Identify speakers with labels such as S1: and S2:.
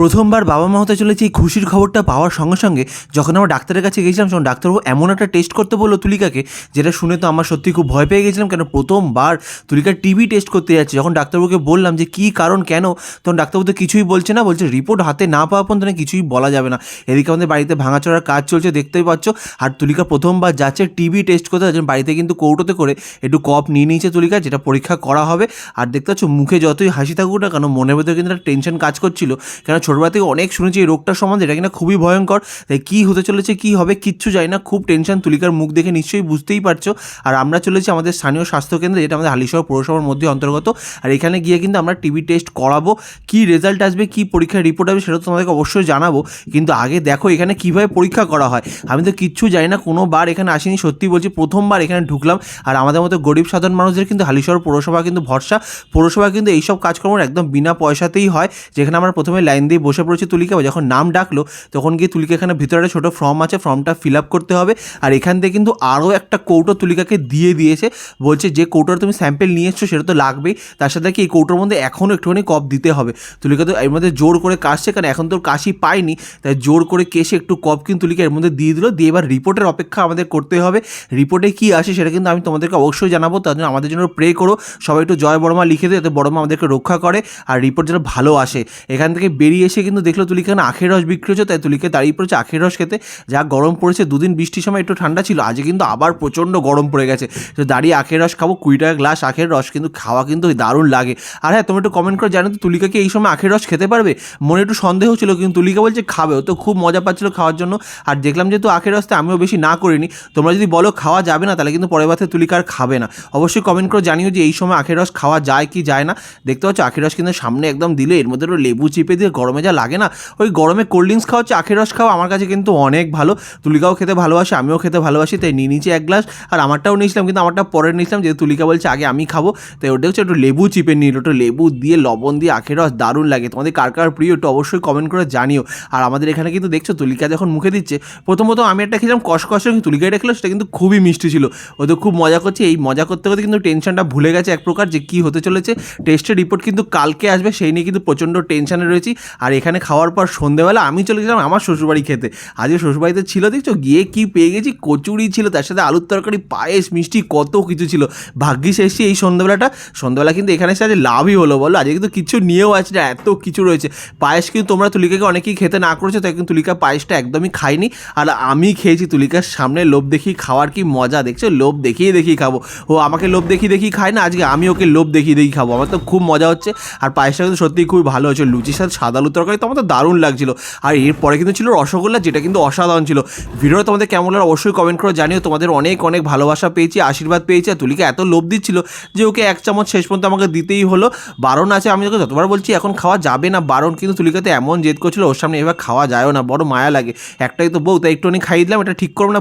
S1: প্রথমবার বাবা মা হতে চলেছে এই খুশির খবরটা পাওয়ার সঙ্গে সঙ্গে যখন আমরা ডাক্তারের কাছে গেছিলাম তখন ডাক্তারবাবু এমন একটা টেস্ট করতে বলল তুলিকাকে, যেটা শুনে তো আমার সত্যি খুব ভয় পেয়ে গেছিলাম, কেন প্রথমবার তুলিকার টিবি টেস্ট করতে যাচ্ছে। যখন ডাক্তারবাবুকে বললাম যে, কী কারণ, কেন? তখন ডাক্তারবাবু তো কিছুই বলছে না, বলছে, রিপোর্ট হাতে না পাওয়া পর্যন্ত না কিছুই বলা যাবে না। এদিকে আমাদের বাড়িতে ভাঙাচোরার কাজ চলছে, দেখতেই পাচ্ছ। আর তুলিকা প্রথমবার যাচ্ছে টিবি টেস্ট করতে যাচ্ছে বাড়িতে কিন্তু কৌটোতে করে একটু কপ নিয়ে নিয়েছে তুলিকা, যেটা পরীক্ষা করা হবে। আর দেখতে পাচ্ছ, মুখে যতই হাসি থাকুক না কেন, মনের ভেতরে কিন্তু একটা টেনশন কাজ করছিল। কেন ছোটবেলা থেকে অনেক শুনেছি এই রোগটার সম্বন্ধে এটা কিনা খুবই ভয়ঙ্কর। তাই কী হতে চলেছে, কী হবে কিচ্ছু যায় না, খুব টেনশন তুলিকার মুখ দেখে নিশ্চয়ই বুঝতেই পারছ। আর আমরা চলেছি আমাদের স্থানীয় স্বাস্থ্যকেন্দ্রে, যেটা আমাদের হালিশহর পৌরসভার মধ্যে অন্তর্গত। আর এখানে গিয়ে কিন্তু আমরা টিবি টেস্ট করাবো, কী রেজাল্ট আসবে, কী পরীক্ষার রিপোর্ট আসবে সেটা তো তোমাদেরকে অবশ্যই জানাব। কিন্তু আগে দেখো এখানে কীভাবে পরীক্ষা করা হয়। আমি তো কিচ্ছু জানি না কোনো বার এখানে আসিনি, সত্যি বলছি প্রথমবার এখানে ঢুকলাম। আর আমাদের মতো গরিব সাধারণ মানুষদের কিন্তু হালিশহর পৌরসভা কিন্তু ভরসা। পৌরসভা কিন্তু এইসব কাজকর্ম একদম বিনা পয়সাতেই হয়, যেখানে আমরা প্রথমে লাইন দিয়ে বসে পড়েছে তুলিকা। যখন নাম ডাকলো, তখন গিয়ে তুলিকা এখানে ভিতরে একটা ছোটো ফর্ম আছে ফর্মটা ফিল আপ করতে হবে। আর এখান থেকে কিন্তু আরও একটা কৌটো তুলিকাকে দিয়ে দিয়েছে। বলছে, যে কৌটোর তুমি স্যাম্পেল নিয়ে এসছো, সেটা তো লাগবেই। তার সাথে কি এই কৌটোর মধ্যে এখনও একটুখানি কপ দিতে হবে? তুলিকা তো এর মধ্যে জোর করে কাশছে, কারণ এখন তো কাশি পায়নি। তাই জোর করে কেসে একটু কপ কিন্তু তুলিকা এর মধ্যে দিয়ে দিল। দিয়ে এবার রিপোর্টের অপেক্ষা আমাদের করতে হবে। রিপোর্টে কী আসে, সেটা কিন্তু আমি তোমাদেরকে অবশ্যই জানাব। তার জন্য আমাদের জন্য প্রে করো। সবাই একটু জয় বড়মা লিখে দিও, যাতে বড়মা আমাদেরকে রক্ষা করে। আর রিপোর্ট যেন ভালো আসে। এখান থেকে বেরিয়ে এসে কিন্তু দেখল তুলিকা না আখের রস বিক্রি হচ্ছে, তাই তুলিকে দাঁড়িয়ে পড়েছে আখের রস খেতে। যা গরম পড়েছে, দুদিন বৃষ্টির সময় একটু ঠান্ডা ছিল, আজকে কিন্তু আবার প্রচণ্ড গরম পড়ে গেছে। তো দাঁড়িয়ে আখের রস খাব, কুড়ি টাকা গ্লাস আখের রস কিন্তু খাওয়া কিন্তু দারুণ লাগে। আর হ্যাঁ তোমরা একটু কমেন্ট করে জানো তো তুলিকা কি এই সময় আখের রস খেতে পারবে? মনে একটু সন্দেহ ছিল, কিন্তু তুলিকা বলছে খাবে ও তো খুব মজা পাচ্ছিল খাওয়ার জন্য। আর দেখলাম যেহেতু আখের রসতে আমিও বেশি না করিনি, তোমরা যদি বলো খাওয়া যাবে না, তাহলে কিন্তু পরের বারে তুলিকা আর খাবে না। অবশ্যই কমেন্ট করে জানিও যে এই সময় আখের রস খাওয়া যায় কি যায় না। দেখতে পাচ্ছ, আখের রস কিন্তু সামনে একদম দিলে, এর মধ্যে লেবু চিপে দিয়ে গরমে যা লাগে না, ওই গরমে কোল্ড ড্রিঙ্কস খাওয়া হচ্ছে আখের রস খাওয়া আমার কাছে কিন্তু অনেক ভালো। তুলিকাও খেতে ভালোবাসে, আমিও খেতে ভালোবাসি, তাই নিয়ে নিচে এক গ্লাস আর আমারটাও নিয়েছিলাম, কিন্তু আমারটা পরে নিয়েছিলাম, যেহেতু তুলিকা বলছে আগে আমি খাব, তাই ওটা হচ্ছে একটু লেবু চিপে নিল, একটু লেবু দিয়ে, লবণ দিয়ে আখের রস দারুণ লাগে। তোমাদের কার কার প্রিয় একটু অবশ্যই কমেন্ট করে জানিও। আর আমাদের এখানে কিন্তু দেখছ, তুলিকা যখন মুখে দিচ্ছে, প্রথমত আমি একটা খেলাম কষকষে তুলিকা এটা খেলো, সেটা কিন্তু খুবই মিষ্টি ছিল। ও তো খুব মজা করছে, এই মজা করতে করতে কিন্তু টেনশনটা ভুলে গেছে এক প্রকার যে কী হতে চলেছে। টেস্টের রিপোর্ট কিন্তু কালকে আসবে, সেই নিয়ে কিন্তু প্রচণ্ড টেনশনে রয়েছি। আর এখানে খাওয়ার পর সন্ধেবেলা আমি চলে গেছিলাম আমার শ্বশুরবাড়ি খেতে। আজকে শ্বশুরবাড়িতে ছিল, দেখছ? গিয়ে কি পেয়ে গেছি? কচুরি ছিল, তার সাথে আলুর তরকারি, পায়েস, মিষ্টি, কত কিছু ছিল। ভাগ্যিস এসেছি এই সন্ধ্যাবেলাটা সন্ধ্যাবেলা কিন্তু এখানে এসে আজ লাভই হলো, বলো? আজকে কিন্তু কিছু নিয়েও আছে না, এত কিছু রয়েছে। পায়েস কিন্তু তোমরা তুলিকাকে অনেকেই খেতে না করেছ, তাই কিন্তু তুলিকা পায়েসটা একদমই খাইনি আর আমি খেয়েছি তুলিকার সামনে লোভ দেখি খাওয়ার কি মজা, দেখছ? লোভ দেখিয়ে দেখি খাব। ও আমাকে লোভ দেখিয়ে দেখি খায় না, আজকে আমি ওকে লোভ দেখিয়ে দেখি খাব। আমার তো খুব মজা হচ্ছে। আর পায়েসটা কিন্তু সত্যিই খুবই ভালো হয়েছে। লুচির সাথে সাদা আলুর তরকারি তো আমার তো দারুণ লাগছিল। আর এরপরে কিন্তু ছিল রসগোল্লা, যেটা কিন্তু অসাধারণ ছিল। ভিডিওটা তোমাদের কেমন লাগল অবশ্যই কমেন্ট করে জানিও। তোমাদের অনেক অনেক ভালোবাসা পেয়েছি, আশীর্বাদ পেয়েছি। আর তুলিকে এত লোভ দিচ্ছিল যে ওকে এক চামচ শেষ পর্যন্ত আমাকে দিতেই হলো। বারণ আছে, আমি তোকে যতবার বলছি এখন খাওয়া যাবে না বারণ, কিন্তু তুলিকাতে এমন জেদ করছিল, ওর সামনে এবার খাওয়া যায়ও না, বড় মায়া লাগে। একটাই তো বউ, তাই একটুখানি খাইয়ে দিলাম, এটা ঠিক করব না।